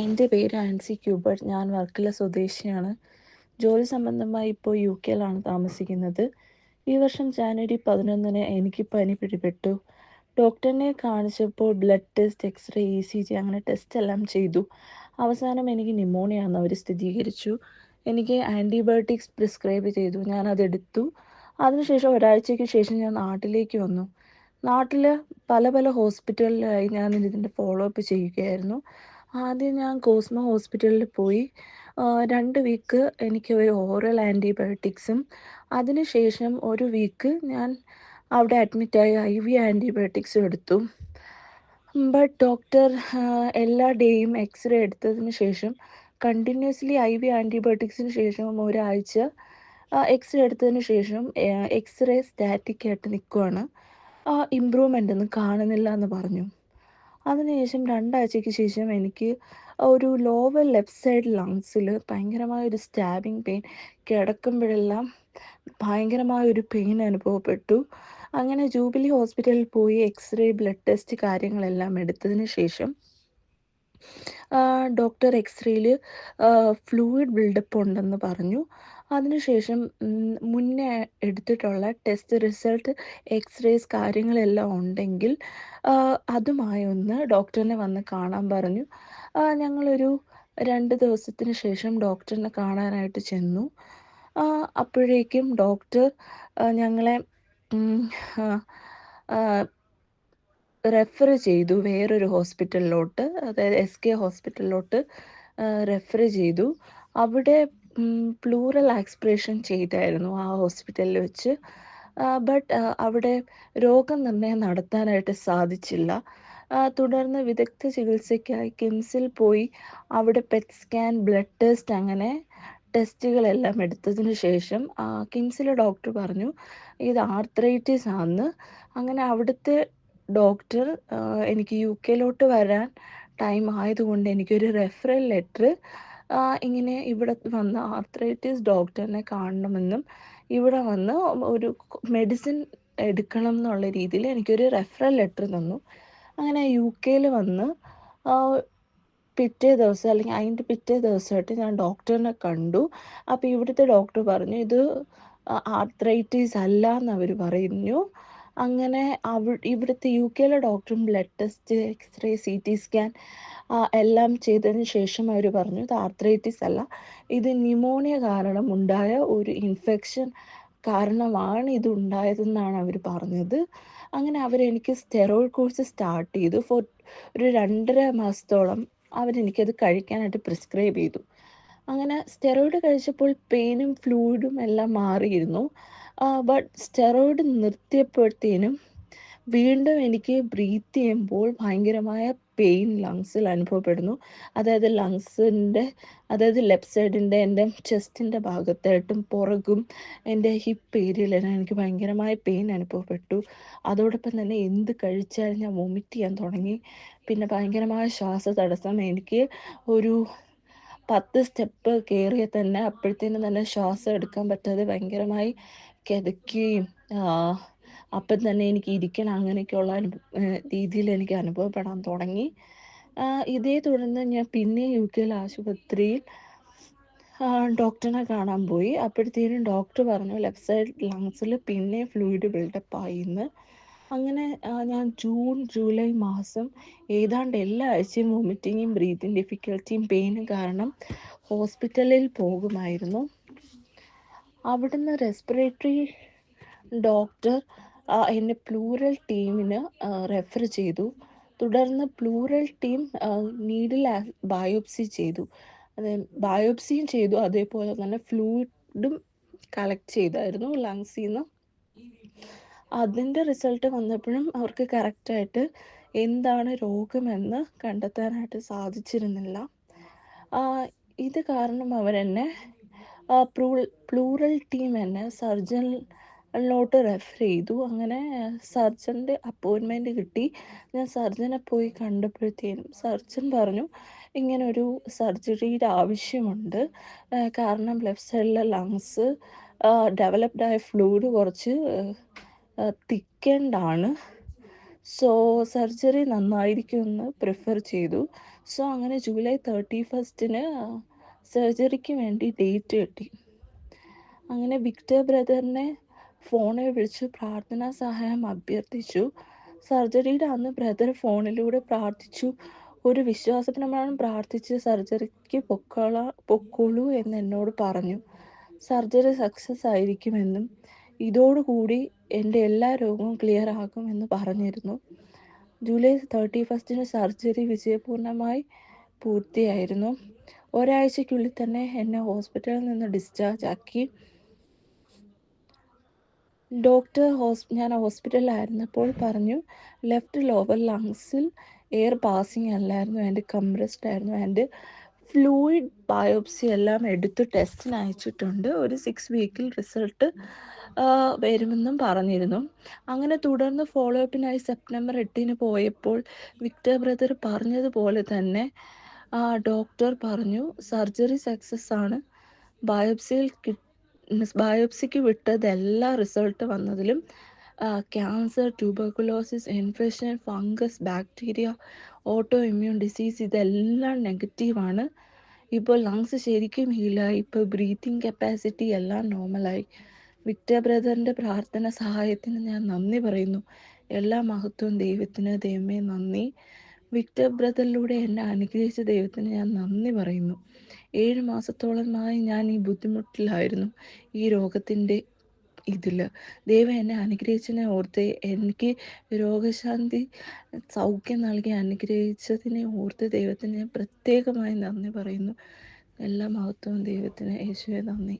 എന്റെ പേര് ആൻസി ക്യൂബർട്ട്. ഞാൻ വർക്കല സ്വദേശിയാണ്. ജോലി സംബന്ധമായി ഇപ്പോൾ യു കെയിലാണ് താമസിക്കുന്നത്. ഈ വർഷം ജാനുവരി പതിനൊന്നിന് എനിക്ക് പനി പിടിപെട്ടു. ഡോക്ടറിനെ കാണിച്ചപ്പോൾ blood test x ray E C G അങ്ങനെ ടെസ്റ്റ് എല്ലാം ചെയ്തു. അവസാനം എനിക്ക് ന്യൂമോണിയ ആണെന്ന് അവർ സ്ഥിരീകരിച്ചു. എനിക്ക് ആന്റിബയോട്ടിക്സ് പ്രിസ്ക്രൈബ് ചെയ്തു. ഞാൻ അതെടുത്തു. അതിനുശേഷം ഒരാഴ്ചയ്ക്ക് ശേഷം ഞാൻ നാട്ടിലേക്ക് വന്നു. നാട്ടിൽ പല പല ഹോസ്പിറ്റലിലായി ഞാൻ ഇതിന്റെ ഫോളോ അപ്പ് ചെയ്യുകയായിരുന്നു. ആദ്യം ഞാൻ കോസ്മോ ഹോസ്പിറ്റലിൽ പോയി. രണ്ട് വീക്ക് എനിക്ക് ഒരു ഓറൽ ആന്റിബയോട്ടിക്സും അതിനുശേഷം ഒരു വീക്ക് ഞാൻ അവിടെ അഡ്മിറ്റായി ഐ വി ആന്റിബയോട്ടിക്സും എടുത്തു. ബട്ട് ഡോക്ടർ എല്ലാ ഡേയും എക്സ്റേ എടുത്തതിന് ശേഷം കണ്ടിന്യൂസ്ലി ഐ വി ആന്റിബയോട്ടിക്സിന് ശേഷം ഒരാഴ്ച എക്സ്റേ എടുത്തതിന് ശേഷം എക്സ്റേ സ്റ്റാറ്റിക് ആയിട്ട് നിൽക്കുവാണ് ഇമ്പ്രൂവ്മെന്റ് ഒന്നും കാണുന്നില്ല എന്ന് പറഞ്ഞു. അതിനുശേഷം രണ്ടാഴ്ചയ്ക്ക് ശേഷം എനിക്ക് ഒരു ലോവർ ലെഫ്റ്റ് സൈഡ് ലങ്സിൽ ഭയങ്കരമായ ഒരു സ്റ്റാബിങ് പെയിൻ കിടക്കുമ്പോഴെല്ലാം ഭയങ്കരമായ ഒരു പെയിൻ അനുഭവപ്പെട്ടു. അങ്ങനെ ജൂബിലി ഹോസ്പിറ്റലിൽ പോയി എക്സ്റേ ബ്ലഡ് ടെസ്റ്റ് കാര്യങ്ങളെല്ലാം എടുത്തതിന് ശേഷം ഡോക്ടർ എക്സ്റേയിൽ ഫ്ലൂയിഡ് ബിൽഡപ്പ് ഉണ്ടെന്ന് പറഞ്ഞു. അതിനുശേഷം മുന്നേ എടുത്തിട്ടുള്ള ടെസ്റ്റ് റിസൾട്ട് എക്സ്റേസ് കാര്യങ്ങളെല്ലാം ഉണ്ടെങ്കിൽ അതുമായി ഒന്ന് ഡോക്ടറിനെ വന്ന് കാണാൻ പറഞ്ഞു. ഞങ്ങളൊരു രണ്ട് ദിവസത്തിന് ശേഷം ഡോക്ടറിനെ കാണാനായിട്ട് ചെന്നു. അപ്പോഴേക്കും ഡോക്ടർ ഞങ്ങളെ റെഫർ ചെയ്തു വേറൊരു ഹോസ്പിറ്റലിലോട്ട് അതായത് എസ് കെ ഹോസ്പിറ്റലിലോട്ട് റെഫർ ചെയ്തു. അവിടെ പ്ലൂറൽ ആക്സ്പ്രേഷൻ ചെയ്തായിരുന്നു ആ ഹോസ്പിറ്റലിൽ വെച്ച്. ബട്ട് അവിടെ രോഗനിർണയം നടത്താനായിട്ട് സാധിച്ചില്ല. തുടർന്ന് വിദഗ്ധ ചികിത്സയ്ക്കായി കിംസിൽ പോയി. അവിടെ പെറ്റ് സ്കാൻ ബ്ലഡ് ടെസ്റ്റ് അങ്ങനെ ടെസ്റ്റുകളെല്ലാം എടുത്തതിന് ശേഷം കിംസിലെ ഡോക്ടർ പറഞ്ഞു ഇത് ആർത്രൈറ്റിസ് ആണെന്ന് അങ്ങനെ അവിടുത്തെ ഡോക്ടർ എനിക്ക് യു കെയിലോട്ട് വരാൻ ടൈം ആയതുകൊണ്ട് എനിക്കൊരു റെഫറൽ ലെറ്റർ ഇങ്ങനെ ഇവിടെ വന്ന് ആർത്രൈറ്റിസ് ഡോക്ടറിനെ കാണണമെന്നും ഇവിടെ വന്ന് ഒരു മെഡിസിൻ എടുക്കണം എന്നുള്ള രീതിയിൽ എനിക്കൊരു റെഫറൽ ലെറ്റർ തന്നു. അങ്ങനെ യു കെയിൽ വന്ന് പിറ്റേ ദിവസം അല്ലെങ്കിൽ അതിന്റെ പിറ്റേ ദിവസമായിട്ട് ഞാൻ ഡോക്ടറിനെ കണ്ടു. അപ്പോൾ ഇവിടുത്തെ ഡോക്ടർ പറഞ്ഞു ഇത് ആർത്രൈറ്റീസ് അല്ല എന്ന് അവർ പറഞ്ഞു. അങ്ങനെ അവ ഇവിടുത്തെ യു കെയിലെ ഡോക്ടറും blood test x ray C T scan എല്ലാം ചെയ്തതിന് ശേഷം അവർ പറഞ്ഞു ഇത് ആർത്രൈറ്റിസ് അല്ല. ഇത് ന്യൂമോണിയ കാരണം ഉണ്ടായ ഒരു ഇൻഫെക്ഷൻ കാരണമാണ് ഇത് ഉണ്ടായതെന്നാണ് അവർ പറഞ്ഞത്. അങ്ങനെ അവരെനിക്ക് സ്റ്റെറോയിഡ് കോഴ്സ് സ്റ്റാർട്ട് ചെയ്തു. ഫോർ ഒരു രണ്ടര മാസത്തോളം അവരെനിക്കത് കഴിക്കാനായിട്ട് പ്രിസ്ക്രൈബ് ചെയ്തു. അങ്ങനെ സ്റ്റെറോയിഡ് കഴിച്ചപ്പോൾ പെയിനും ഫ്ലൂയിഡും എല്ലാം മാറിയിരുന്നു. ബട്ട് സ്റ്റെറോയിഡ് നിർത്തിയപ്പോഴത്തേനും വീണ്ടും എനിക്ക് ബ്രീത്ത് ചെയ്യുമ്പോൾ ഭയങ്കരമായ പെയിൻ ലങ്സിൽ അനുഭവപ്പെടുന്നു. അതായത് ലങ്സിന്റെ അതായത് ലെഫ്റ്റ് സൈഡിന്റെ എന്റെ ചെസ്റ്റിന്റെ ഭാഗത്തായിട്ടും പുറകും എന്റെ ഹിപ്പ് ഏരിയയിലെല്ലാം എനിക്ക് ഭയങ്കരമായ പെയിൻ അനുഭവപ്പെട്ടു. അതോടൊപ്പം തന്നെ എന്ത് കഴിച്ചാലും ഞാൻ വൊമിറ്റ് ചെയ്യാൻ തുടങ്ങി. പിന്നെ ഭയങ്കരമായ ശ്വാസ തടസ്സം എനിക്ക് ഒരു പത്ത് സ്റ്റെപ്പ് കയറിയ തന്നെ അപ്പോഴത്തേനും തന്നെ ശ്വാസം എടുക്കാൻ പറ്റാതെ ഭയങ്കരമായി കിതയ്ക്കുകയും അപ്പം തന്നെ എനിക്ക് ഇരിക്കണം അങ്ങനെയൊക്കെയുള്ള രീതിയിൽ എനിക്ക് അനുഭവപ്പെടാൻ തുടങ്ങി. ഇതേ തുടർന്ന് ഞാൻ പിന്നെ യു കെയിൽ ആശുപത്രിയിൽ ഡോക്ടറിനെ കാണാൻ പോയി. അപ്പോഴത്തേനും ഡോക്ടർ പറഞ്ഞു ലെഫ്റ്റ് സൈഡ് ലങ്സിൽ പിന്നെ ഫ്ലൂയിഡ് ബിൽഡപ്പ് ആയി എന്ന് അങ്ങനെ ഞാൻ ജൂൺ ജൂലൈ മാസം ഏതാണ്ട് എല്ലാ ആഴ്ചയും വോമിറ്റിങ്ങും ബ്രീതിങ് ഡിഫിക്കൽറ്റിയും പെയിനും കാരണം ഹോസ്പിറ്റലിൽ പോകുമായിരുന്നു. അവിടുന്ന് റെസ്പിറേറ്ററി ഡോക്ടർ എന്നെ പ്ലൂറൽ ടീമിന് റെഫർ ചെയ്തു. തുടർന്ന് പ്ലൂറൽ ടീം നീഡിൽ ബയോപ്സി ചെയ്തു. അത് ബയോപ്സിയും ചെയ്തു. അതേപോലെ തന്നെ ഫ്ലൂയിഡും കളക്ട് ചെയ്തായിരുന്നു ലങ്സിൽ നിന്ന് അതിന്റെ റിസൾട്ട് വന്നപ്പോഴും അവർക്ക് കറക്റ്റായിട്ട് എന്താണ് രോഗമെന്ന് കണ്ടെത്താനായിട്ട് സാധിച്ചിരുന്നില്ല. ഇത് കാരണം അവരെന്നെ പ്ലൂറൽ ടീം എന്നെ സർജനിലോട്ട് റെഫർ ചെയ്തു. അങ്ങനെ സർജന്റെ അപ്പോയിൻമെന്റ് കിട്ടി. ഞാൻ സർജനെ പോയി കണ്ടപ്പോഴത്തേനും സർജൻ പറഞ്ഞു ഇങ്ങനൊരു സർജറിയുടെ ആവശ്യമുണ്ട്. കാരണം ലെഫ്റ്റ് സൈഡിലെ ലങ്സ് ഡെവലപ്ഡ് ആയ ഫ്ലൂയിഡ് കുറച്ച് തിക്കേണ്ടാണ്. സോ സർജറി നന്നായിരിക്കുമെന്ന് പ്രിഫർ ചെയ്തു. സോ അങ്ങനെ ജൂലൈ തേർട്ടി ഫസ്റ്റിന് സർജറിക്ക് വേണ്ടി ഡേറ്റ് കിട്ടി. അങ്ങനെ വിക്ടർ ബ്രദറിനെ ഫോണിൽ വിളിച്ച് പ്രാർത്ഥനാ സഹായം അഭ്യർത്ഥിച്ചു. സർജറിയുടെ അന്ന് ബ്രദർ ഫോണിലൂടെ പ്രാർത്ഥിച്ചു. ഒരു വിശ്വാസപ്രമാണം പ്രാർത്ഥിച്ച് സർജറിക്ക് പൊക്കള പൊക്കോളൂ എന്ന് എന്നോട് പറഞ്ഞു. സർജറി സക്സസ് ആയിരിക്കുമെന്നും ഇതോടുകൂടി എന്റെ എല്ലാ രോഗവും ക്ലിയർ ആകുമെന്ന് പറഞ്ഞിരുന്നു. ജൂലൈ തേർട്ടി ഫസ്റ്റിന് സർജറി വിജയപൂർണമായി പൂർത്തിയായിരുന്നു. ഒരാഴ്ചയ്ക്കുള്ളിൽ തന്നെ എന്നെ ഹോസ്പിറ്റലിൽ നിന്ന് ഡിസ്ചാർജ് ആക്കി. ഡോക്ടർ ഹോസ് ഞാൻ ഹോസ്പിറ്റലിലായിരുന്നപ്പോൾ പറഞ്ഞു ലെഫ്റ്റ് ലോവർ ലങ്സിൽ എയർ പാസിങ് അല്ലായിരുന്നു ആൻഡ് കംപ്രസ്ഡ് ആയിരുന്നു ആൻഡ് ഫ്ലൂയിഡ് ബയോപ്സി എല്ലാം എടുത്ത് ടെസ്റ്റിന് അയച്ചിട്ടുണ്ട്. ഒരു സിക്സ് വീക്കിൽ റിസൾട്ട് വരുമെന്നും പറഞ്ഞിരുന്നു. അങ്ങനെ തുടർന്ന് ഫോളോ അപ്പിനായി സെപ്റ്റംബർ എട്ടിന് പോയപ്പോൾ വിക്ടർ ബ്രദർ പറഞ്ഞതുപോലെ തന്നെ ഡോക്ടർ പറഞ്ഞു സർജറി സക്സസ് ആണ്. ബയോപ്സിയിൽ ബയോപ്സിക്ക് വിട്ടത് എല്ലാ result വന്നതിലും cancer tuberculosis infection fungus bacteria auto immune disease ഇതെല്ലാം നെഗറ്റീവാണ് ഇപ്പോൾ ലങ്സ് ശരിക്കും ഹീലായി ഇപ്പോൾ ബ്രീത്തിങ് കപ്പാസിറ്റി എല്ലാം നോർമലായി വിക്ടർ ബ്രദറിന്റെ പ്രാർത്ഥന സഹായത്തിന് ഞാൻ നന്ദി പറയുന്നു. എല്ലാ മഹത്വവും ദൈവത്തിന്. ദൈവമേ നന്ദി. വിക്ടർ ബ്രദറിലൂടെ എന്നെ അനുഗ്രഹിച്ച ദൈവത്തിന് ഞാൻ നന്ദി പറയുന്നു. ഏഴ് മാസത്തോളമായി ഞാൻ ഈ ബുദ്ധിമുട്ടിലായിരുന്നു ഈ രോഗത്തിന്റെ ഇതിൽ ദൈവം എന്നെ അനുഗ്രഹിച്ചതിനെ ഓർത്ത് എനിക്ക് രോഗശാന്തി സൗഖ്യം നൽകി അനുഗ്രഹിച്ചതിനെ ഓർത്ത് ദൈവത്തിന് ഞാൻ പ്രത്യേകമായി നന്ദി പറയുന്നു. എല്ലാ മഹത്വവും ദൈവത്തിന്. യേശുവെ നന്ദി.